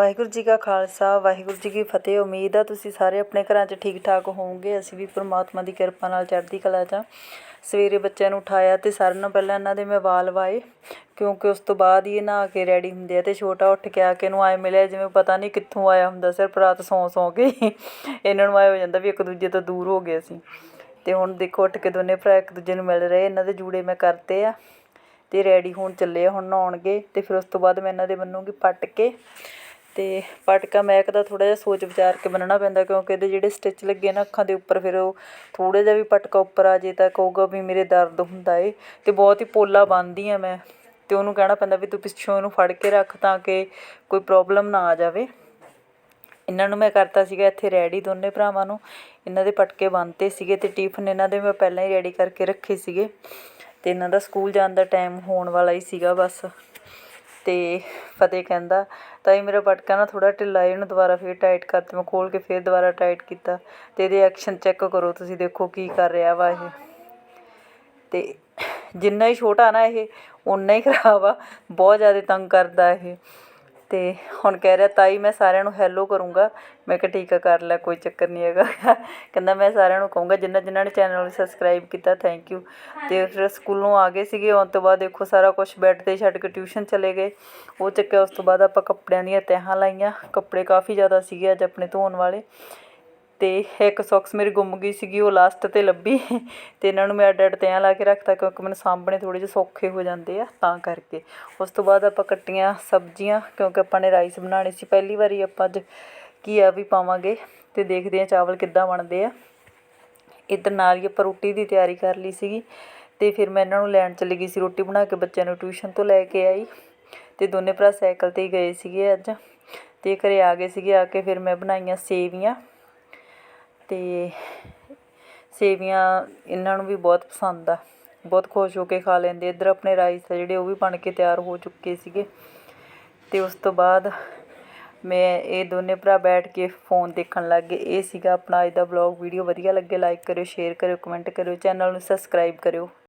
ਵਾਹਿਗੁਰੂ ਜੀ ਕਾ ਖਾਲਸਾ, ਵਾਹਿਗੁਰੂ ਜੀ ਕੀ ਫਤਿਹ। ਉਮੀਦ ਆ ਤੁਸੀਂ ਸਾਰੇ ਆਪਣੇ ਘਰਾਂ 'ਚ ਠੀਕ ਠਾਕ ਹੋਵੋਗੇ। ਅਸੀਂ ਵੀ ਪਰਮਾਤਮਾ ਦੀ ਕਿਰਪਾ ਨਾਲ ਚੜ੍ਹਦੀ ਕਲਾ 'ਚ ਸਵੇਰੇ ਬੱਚਿਆਂ ਨੂੰ ਉਠਾਇਆ ਅਤੇ ਸਾਰਿਆਂ ਨਾਲੋਂ ਪਹਿਲਾਂ ਇਹਨਾਂ ਦੇ ਮੈਂ ਵਾਲ ਵਾਏ, ਕਿਉਂਕਿ ਉਸ ਤੋਂ ਬਾਅਦ ਹੀ ਇਹ ਨਹਾ ਕੇ ਰੈਡੀ ਹੁੰਦੇ ਆ ਅਤੇ ਛੋਟਾ ਉੱਠ ਕੇ ਆ ਕੇ ਇਹਨੂੰ ਆਏ ਮਿਲਿਆ, ਜਿਵੇਂ ਪਤਾ ਨਹੀਂ ਕਿੱਥੋਂ ਆਇਆ ਹੁੰਦਾ, ਸਿਰਫ ਰਾਤ ਸੌਂ ਸੌਂ ਕੇ ਇਹਨਾਂ ਨੂੰ ਐਂ ਹੋ ਜਾਂਦਾ ਵੀ ਇੱਕ ਦੂਜੇ ਤੋਂ ਦੂਰ ਹੋ ਗਏ ਅਸੀਂ। ਅਤੇ ਹੁਣ ਦੇਖੋ ਉੱਠ ਕੇ ਦੋਨੇ ਭਰਾ ਇੱਕ ਦੂਜੇ ਨੂੰ ਮਿਲ ਰਹੇ, ਇਹਨਾਂ ਦੇ ਜੂੜੇ ਮੈਂ ਕਰਤੇ ਆ ਅਤੇ ਰੈਡੀ ਹੋਣ ਚੱਲੇ ਆ ਹੁਣ ਨਹਾਉਣਗੇ ਅਤੇ ਫਿਰ ਉਸ ਤੋਂ ਬਾਅਦ ਮੈਂ ਇਹਨਾਂ ਦੇ ਬੰਨੂੰਗੀ ਪੱਟ ਕੇ। ਅਤੇ ਪਟਕਾ ਮਹਿਕ ਦਾ ਥੋੜ੍ਹਾ ਜਿਹਾ ਸੋਚ ਵਿਚਾਰ ਕੇ ਬੰਨ੍ਹਣਾ ਪੈਂਦਾ ਕਿਉਂਕਿ ਇਹਦੇ ਜਿਹੜੇ ਸਟਿੱਚ ਲੱਗੇ ਨਾ ਅੱਖਾਂ ਦੇ ਉੱਪਰ ਫਿਰ ਉਹ ਥੋੜ੍ਹਾ ਜਿਹਾ ਵੀ ਪਟਕਾ ਉੱਪਰ ਆ ਜੇ ਤਾਂ ਕਹੂਗਾ ਵੀ ਮੇਰੇ ਦਰਦ ਹੁੰਦਾ ਏ ਅਤੇ ਬਹੁਤ ਹੀ ਪੋਲਾ ਬੰਨ੍ਹਦੀ ਹਾਂ ਮੈਂ ਅਤੇ ਉਹਨੂੰ ਕਹਿਣਾ ਪੈਂਦਾ ਵੀ ਤੂੰ ਪਿੱਛੋਂ ਇਹਨੂੰ ਫੜ ਕੇ ਰੱਖ ਤਾਂ ਕਿ ਕੋਈ ਪ੍ਰੋਬਲਮ ਨਾ ਆ ਜਾਵੇ। ਇਹਨਾਂ ਨੂੰ ਮੈਂ ਕਰਤਾ ਸੀਗਾ ਇੱਥੇ ਰੈਡੀ ਦੋਨੇ ਭਰਾਵਾਂ ਨੂੰ। ਇਹਨਾਂ ਦੇ ਪਟਕੇ ਬੰਨ੍ਹਤੇ ਸੀਗੇ ਅਤੇ ਟਿਫਨ ਇਹਨਾਂ ਦੇ ਮੈਂ ਪਹਿਲਾਂ ਹੀ ਰੈਡੀ ਕਰਕੇ ਰੱਖੇ ਸੀਗੇ। ਅਤੇ ਇਹਨਾਂ ਦਾ ਸਕੂਲ ਜਾਣ ਦਾ ਟਾਈਮ ਹੋਣ ਵਾਲਾ ਹੀ ਸੀਗਾ ਬਸ। ਅਤੇ ਫਤਿਹ ਕਹਿੰਦਾ ਤਾਂ ਤਾਈ ਮੇਰਾ ਪਟਕਾ ਨਾ ਥੋੜ੍ਹਾ ਢਿੱਲਾ ਇਹਨੂੰ ਦੁਬਾਰਾ ਫਿਰ ਟਾਈਟ ਕਰਤਾ ਮੈਂ ਖੋਲ੍ਹ ਕੇ ਫਿਰ ਦੁਬਾਰਾ ਟਾਈਟ ਕੀਤਾ। ਅਤੇ ਇਹਦੇ ਐਕਸ਼ਨ ਚੈੱਕ ਕਰੋ ਤੁਸੀਂ, ਦੇਖੋ ਕੀ ਕਰ ਰਿਹਾ ਵਾ ਇਹ। ਅਤੇ ਜਿੰਨਾ ਹੀ ਛੋਟਾ ਨਾ ਇਹ ਉਨਾ ਹੀ ਖਰਾਬ ਆ। ਬਹੁਤ ਜ਼ਿਆਦਾ ਤੰਗ ਕਰਦਾ ਇਹ। ਅਤੇ ਹੁਣ ਕਹਿ ਰਿਹਾ ਤਾਈ ਮੈਂ ਸਾਰਿਆਂ ਨੂੰ ਹੈਲੋ ਕਰੂੰਗਾ। ਮੈਂ ਕਿਹਾ ਠੀਕ ਆ ਕਰ ਲੈ ਕੋਈ ਚੱਕਰ ਨਹੀਂ ਹੈਗਾ। ਕਹਿੰਦਾ ਮੈਂ ਸਾਰਿਆਂ ਨੂੰ ਕਹੂੰਗਾ ਜਿਨ੍ਹਾਂ ਜਿਨ੍ਹਾਂ ਨੇ ਚੈਨਲ ਨੂੰ ਸਬਸਕ੍ਰਾਈਬ ਕੀਤਾ ਥੈਂਕ ਯੂ ਅਤੇ ਫਿਰ ਸਕੂਲੋਂ ਆ ਗਏ ਸੀਗੇ ਆਉਣ ਤੋਂ ਬਾਅਦ ਦੇਖੋ ਸਾਰਾ ਕੁਛ ਬੈੱਡ 'ਤੇ ਛੱਡ ਕੇ ਟਿਊਸ਼ਨ ਚਲੇ ਗਏ। ਉਹ ਚੱਕਿਆ ਉਸ ਤੋਂ ਬਾਅਦ ਆਪਾਂ ਕੱਪੜਿਆਂ ਦੀਆਂ ਤਹਿਾਂ ਲਾਈਆਂ। ਕੱਪੜੇ ਕਾਫੀ ਜ਼ਿਆਦਾ ਸੀਗੇ ਅੱਜ ਆਪਣੇ ਧੋਣ ਵਾਲੇ। ਅਤੇ ਇੱਕ ਸੌਕਸ ਮੇਰੀ ਗੁੰਮ ਗਈ ਸੀਗੀ, ਉਹ ਲਾਸਟ 'ਤੇ ਲੱਭੀ ਅਤੇ ਇਹਨਾਂ ਨੂੰ ਮੈਂ ਅੱਡ ਅੱਡ ਤਹਿਾਂ ਲਾ ਕੇ ਰੱਖਤਾ ਕਿਉਂਕਿ ਮੈਨੂੰ ਸਾਂਭਣੇ ਥੋੜ੍ਹੇ ਜਿਹੇ ਸੌਖੇ ਹੋ ਜਾਂਦੇ ਆ ਤਾਂ ਕਰਕੇ। ਉਸ ਤੋਂ ਬਾਅਦ ਆਪਾਂ ਕੱਟੀਆਂ ਸਬਜ਼ੀਆਂ ਕਿਉਂਕਿ ਆਪਾਂ ਨੇ ਰਾਈਸ ਬਣਾਉਣੇ ਸੀ ਪਹਿਲੀ ਵਾਰੀ ਆਪਾਂ ਅੱਜ ਘੀਆ ਵੀ ਪਾਵਾਂਗੇ ਅਤੇ ਦੇਖਦੇ ਹਾਂ ਚਾਵਲ ਕਿੱਦਾਂ ਬਣਦੇ ਆ। ਇੱਧਰ ਨਾਲ ਹੀ ਆਪਾਂ ਰੋਟੀ ਦੀ ਤਿਆਰੀ ਕਰ ਲਈ ਸੀਗੀ ਅਤੇ ਫਿਰ ਮੈਂ ਇਹਨਾਂ ਨੂੰ ਲੈਣ ਚਲੀ ਗਈ ਸੀ ਰੋਟੀ ਬਣਾ ਕੇ ਬੱਚਿਆਂ ਨੂੰ ਟਿਊਸ਼ਨ ਤੋਂ ਲੈ ਕੇ ਆਈ ਅਤੇ ਦੋਨੇ ਭਰਾ ਸਾਈਕਲ 'ਤੇ ਹੀ ਗਏ ਸੀਗੇ ਅੱਜ ਅਤੇ ਘਰੇ ਆ ਗਏ ਸੀਗੇ ਆ ਕੇ ਫਿਰ ਮੈਂ ਬਣਾਈਆਂ ਸੇਵੀਆਂ ਅਤੇ ਸੇਵੀਆਂ ਇਹਨਾਂ ਨੂੰ ਵੀ ਬਹੁਤ ਪਸੰਦ ਆ। ਬਹੁਤ ਖੁਸ਼ ਹੋ ਕੇ ਖਾ ਲੈਂਦੇ ਇੱਧਰ ਆਪਣੇ ਰਾਈਸ ਆ ਜਿਹੜੇ, ਉਹ ਵੀ ਬਣ ਕੇ ਤਿਆਰ ਹੋ ਚੁੱਕੇ ਸੀਗੇ। ਅਤੇ ਉਸ ਤੋਂ ਬਾਅਦ ਮੈਂ ਇਹ ਦੋਨੇ ਭਰਾ ਬੈਠ ਕੇ ਫੋਨ ਦੇਖਣ ਲੱਗ ਗਏ। ਇਹ ਸੀਗਾ ਆਪਣਾ ਅੱਜ ਦਾ ਵਲੌਗ ਵੀਡੀਓ ਵਧੀਆ ਲੱਗੇ ਲਾਈਕ ਕਰਿਓ ਸ਼ੇਅਰ ਕਰਿਓ ਕਮੈਂਟ ਕਰਿਓ ਚੈਨਲ ਨੂੰ ਸਬਸਕ੍ਰਾਈਬ ਕਰਿਓ।